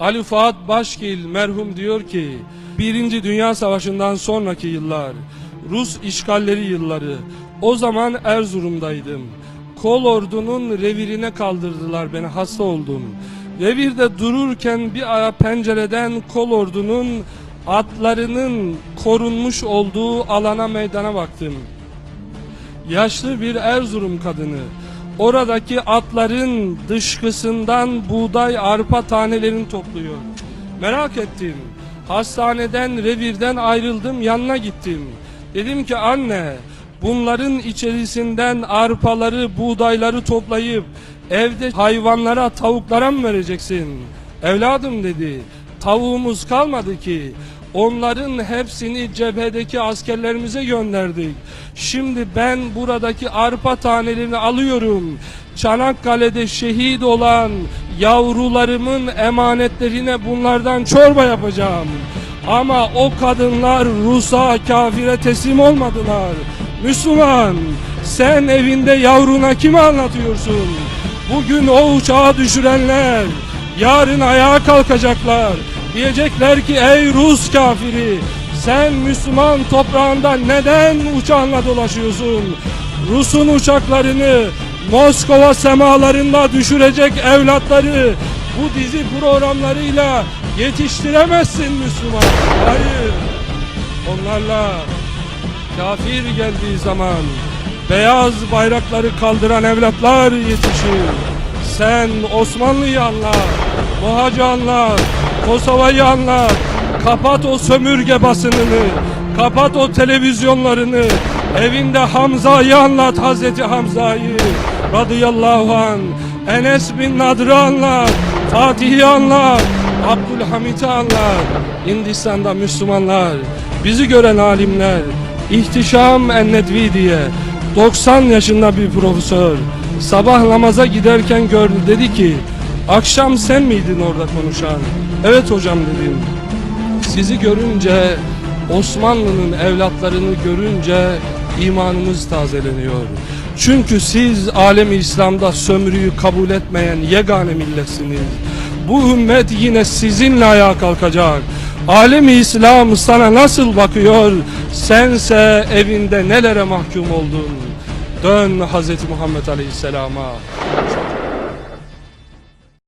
Ali Fuat Başgil merhum diyor ki Birinci Dünya Savaşı'ndan sonraki yıllar Rus işgalleri yılları o zaman Erzurum'daydım. Kol ordunun revirine kaldırdılar beni hasta oldum. Revirde dururken bir ara pencereden kol ordunun atlarının korunmuş olduğu alana meydana baktım. Yaşlı bir Erzurum kadını oradaki atların dışkısından buğday arpa tanelerini topluyor. Merak ettim. Hastaneden revirden ayrıldım yanına gittim. Dedim ki anne bunların içerisinden arpaları buğdayları toplayıp evde hayvanlara tavuklara mı vereceksin? Evladım dedi tavuğumuz kalmadı ki. Onların hepsini cephedeki askerlerimize gönderdik. Şimdi ben buradaki arpa tanelerini alıyorum. Çanakkale'de şehit olan yavrularımın emanetlerine bunlardan çorba yapacağım. Ama o kadınlar Rus'a, kafire teslim olmadılar. Müslüman, sen evinde yavruna kime anlatıyorsun? Bugün o uçağı düşürenler, yarın ayağa kalkacaklar. Diyecekler ki ey Rus kafiri sen Müslüman toprağında neden uçağınla dolaşıyorsun? Rus'un uçaklarını Moskova semalarında düşürecek evlatları bu dizi programlarıyla yetiştiremezsin Müslüman. Hayır. Onlarla kafir geldiği zaman beyaz bayrakları kaldıran evlatlar yetişir. Sen Osmanlı'yı anla, Mohacı anla, Kosova'yı anla. Kapat o sömürge basınını, kapat o televizyonlarını. Evinde Hamza'yı anlat Hazreti Hamza'yı. Radıyallahu an. Enes bin Nadr'ı anlat, Fatih'i anlat, Abdülhamit'i anlat. Hindistan'da Müslümanlar, bizi gören alimler, İhtişam Ennedvi diye 90 yaşında bir profesör sabah namaza giderken gördü dedi ki akşam sen miydin orada konuşan? Evet hocam dedim. Sizi görünce Osmanlı'nın evlatlarını görünce imanımız tazeleniyor. Çünkü siz alemi İslam'da sömürüyü kabul etmeyen yegane milletsiniz. Bu ümmet yine sizinle ayağa kalkacak. Alemi İslam sana nasıl bakıyor? Sense evinde nelere mahkum oldun? Dön Hz. Muhammed Aleyhisselam'a.